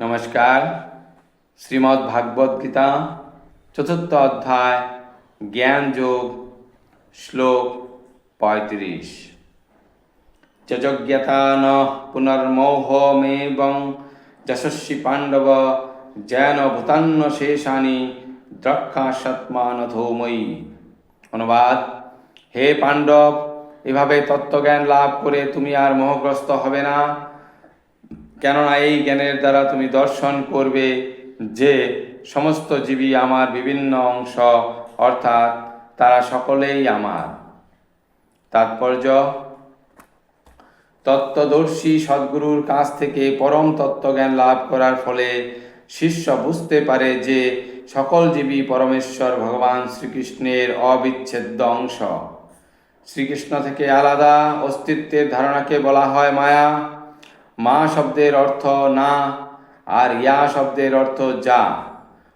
নমস্কার। শ্রীমদ্ ভাগবত গীতা, চতুর্থ অধ্যায়, জ্ঞান যোগ, শ্লোক পঁয়ত্রিশ। যজ্ঞতা ন পুনর্মোহমেবং যশস্বী পাণ্ডব জ্ঞান ভূতান্ন শেষানি দ্রক্ষা সৎমানথৌময়ী অনুবাদ, হে পাণ্ডব, এভাবে তত্ত্বজ্ঞান লাভ করে তুমি আর মোহগ্রস্ত হবে না। কেননা এই জ্ঞানের দ্বারা তুমি দর্শন করবে যে সমস্ত জীবী আমার বিভিন্ন অংশ, অর্থাৎ তারা সকলেই আমার। তাৎপর্য, তত্ত্বদর্শী সদ্গুরুর কাছ থেকে পরম তত্ত্বজ্ঞান লাভ করার ফলে শিষ্য বুঝতে পারে যে সকল জীবী পরমেশ্বর ভগবান শ্রীকৃষ্ণের অবিচ্ছেদ্য অংশ। শ্রীকৃষ্ণ থেকে আলাদা অস্তিত্বের ধারণাকে বলা হয় মায়া। মা শব্দের অর্থ না আর ইয়া শব্দের অর্থ যা।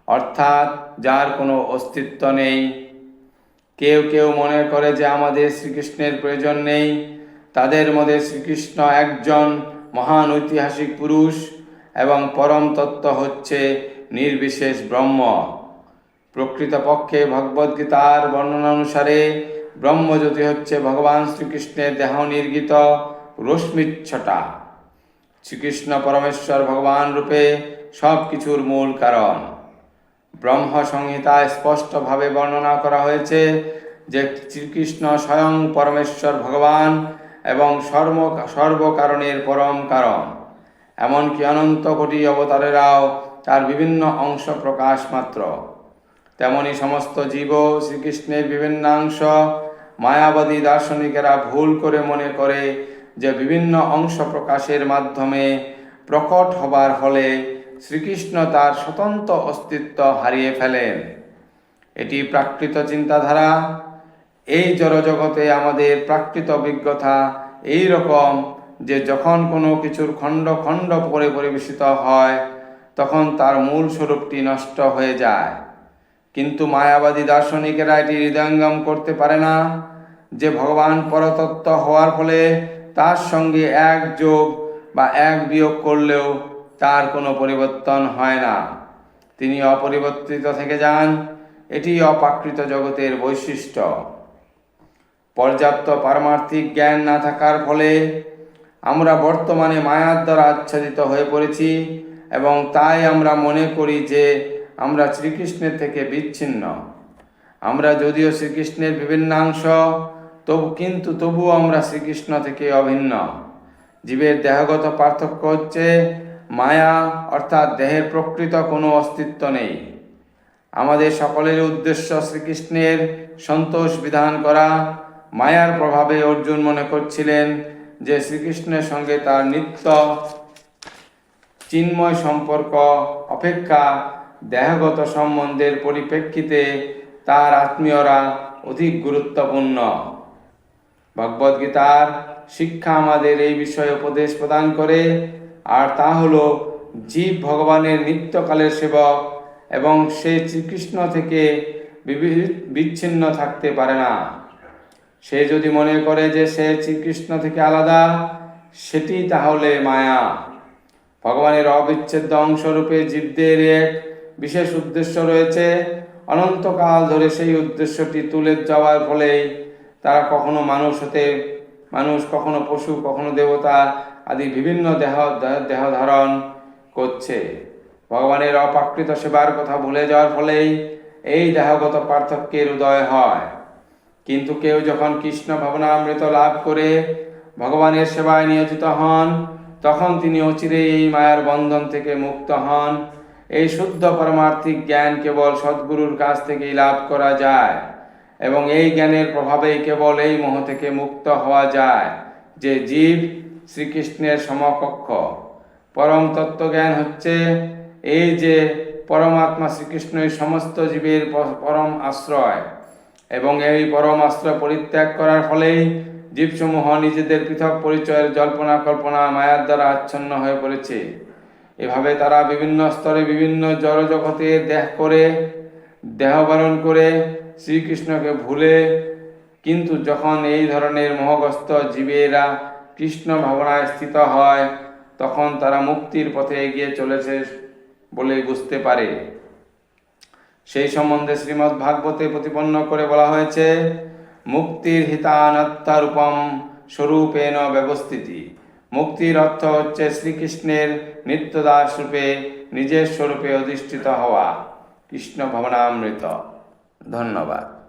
অর্থাৎ যার কোনো অস্তিত্ব নেই। কেউ কেউ মনে করে যে আমাদের শ্রীকৃষ্ণের প্রয়োজন নেই। তাদের মধ্যে শ্রীকৃষ্ণ একজন মহান ঐতিহাসিক পুরুষ এবং পরম তত্ত্ব হচ্ছে নির্বিশেষ ব্রহ্ম। প্রকৃতপক্ষে ভগবদ্গীতার বর্ণনা অনুসারে ব্রহ্মজ্যোতি হচ্ছে ভগবান শ্রীকৃষ্ণের দেহ নির্গিত রশ্মিচ্ছটা। শ্রীকৃষ্ণ পরমেশ্বর ভগবান রূপে সব কিছুর মূল কারণ। ব্রহ্ম সংহিতায় স্পষ্টভাবে বর্ণনা করা হয়েছে যে শ্রীকৃষ্ণ স্বয়ং পরমেশ্বর ভগবান এবং সর্ব, সর্বকারণের পরম কারণ। এমনকি অনন্ত কোটি অবতারেরাও তার বিভিন্ন অংশ প্রকাশ মাত্র। তেমনি সমস্ত জীব শ্রীকৃষ্ণের বিভিন্নাংশ মায়াবাদী দার্শনিকেরা ভুল করে মনে করে যে বিভিন্ন অংশ প্রকাশের মাধ্যমে প্রকট হবার ফলে শ্রীকৃষ্ণ তার স্বতন্ত্র অস্তিত্ব হারিয়ে ফেলেন। এটি প্রাকৃত চিন্তাধারা। এই জড়জগতে আমাদের প্রাকৃত অভিজ্ঞতা এই রকম যে যখন কোনো কিছুর খণ্ড খণ্ড করে পরিবেশিত হয়, তখন তার মূল স্বরূপটি নষ্ট হয়ে যায়। কিন্তু মায়াবাদী দার্শনিকেরা এটি হৃদয়ঙ্গম করতে পারে না। যে ভগবান পরতত্ত্ব হওয়ার ফলে তার সঙ্গে এক যোগ বা এক বিয়োগ করলেও তার কোনো পরিবর্তন হয় না। তিনি অপরিবর্তিত থেকে যান। এটি অপাকৃত জগতের বৈশিষ্ট্য। পর্যাপ্ত পারমার্থিক জ্ঞান না থাকার ফলে আমরা বর্তমানে মায়ার দ্বারা আচ্ছাদিত হয়ে পড়েছি এবং তাই আমরা মনে করি যে আমরা শ্রীকৃষ্ণের থেকে বিচ্ছিন্ন। আমরা যদিও শ্রীকৃষ্ণের বিভিন্নাংশ তবু কিন্তু তবুও আমরা শ্রীকৃষ্ণ থেকে অভিন্ন। জীবের দেহগত পার্থক্য হচ্ছে মায়া, অর্থাৎ দেহের প্রকৃত কোনো অস্তিত্ব নেই। আমাদের সকলের উদ্দেশ্য শ্রীকৃষ্ণের সন্তোষ বিধান করা। মায়ার প্রভাবে অর্জুন মনে করছিলেন যে শ্রীকৃষ্ণের সঙ্গে তার নিত্য চিন্ময় সম্পর্ক, অপেক্ষা, দেহগত সম্বন্ধের পরিপ্রেক্ষিতে তার আত্মীয়রা অধিক গুরুত্বপূর্ণ। ভগবদ্গীতার শিক্ষা আমাদের এই বিষয়ে উপদেশ প্রদান করে। আর তা হল জীব ভগবানের নিত্যকালের সেবক এবং সে শ্রীকৃষ্ণ থেকে বিচ্ছিন্ন থাকতে পারে না। সে যদি মনে করে যে সে শ্রীকৃষ্ণ থেকে আলাদা, সেটি তাহলে মায়া। ভগবানের অবিচ্ছেদ্য অংশরূপে জীবদের এক বিশেষ উদ্দেশ্য রয়েছে। অনন্তকাল ধরে সেই উদ্দেশ্যটি তুলে যাওয়ার ফলেই তারা কখনো মানুষ হতে, মানুষ কখনো পশু, কখনো দেবতা আদি বিভিন্ন দেহ দেহ ধারণ করছে। ভগবানের অপ্রাকৃত সেবার কথা ভুলে যাওয়ার ফলেই এই দেহগত পার্থক্যের উদয় হয়। কিন্তু কেউ যখন কৃষ্ণ ভাবনামৃত লাভ করে ভগবানের সেবায় নিয়োজিত হন, তখন তিনি অচিরেই এই মায়ার বন্ধন থেকে মুক্ত হন। এই শুদ্ধ পারমার্থিক জ্ঞান কেবল সদ্গুরুর কাছ থেকেই লাভ করা যায়। এবং এই জ্ঞানের প্রভাবেই কেবল এই মোহ থেকে মুক্ত হওয়া যায়, যে জীব শ্রীকৃষ্ণের সমকক্ষ। পরম তত্ত্বজ্ঞান হচ্ছে এই যে পরমাত্মা শ্রীকৃষ্ণই সমস্ত জীবের পরম আশ্রয় এবং এই পরম আশ্রয় পরিত্যাগ করার ফলেই জীবসমূহ নিজেদের পৃথক পরিচয়ের জল্পনা, কল্পনা, মায়ার দ্বারা আচ্ছন্ন হয়ে পড়েছে। এভাবে তারা বিভিন্ন স্তরে বিভিন্ন জড়জগতে দেহ করে দেহবরণ করে শ্রীকৃষ্ণকে ভুলে কিন্তু যখন এই ধরনের মোহগ্রস্ত জীবেরা কৃষ্ণ ভাবনায় স্থিত হয়, তখন তারা মুক্তির পথে এগিয়ে চলেছে বলে বুঝতে পারে। সেই সম্বন্ধে শ্রীমদ্ ভাগবতে প্রতিপন্ন করে বলা হয়েছে, মুক্তির হিতানত্তারূপম স্বরূপেণ ব্যবস্থিতি। মুক্তির অর্থ হচ্ছে শ্রীকৃষ্ণের নিত্যদাস রূপে নিজের স্বরূপে অধিষ্ঠিত হওয়া। কৃষ্ণ ভবনামৃত। ধন্যবাদ।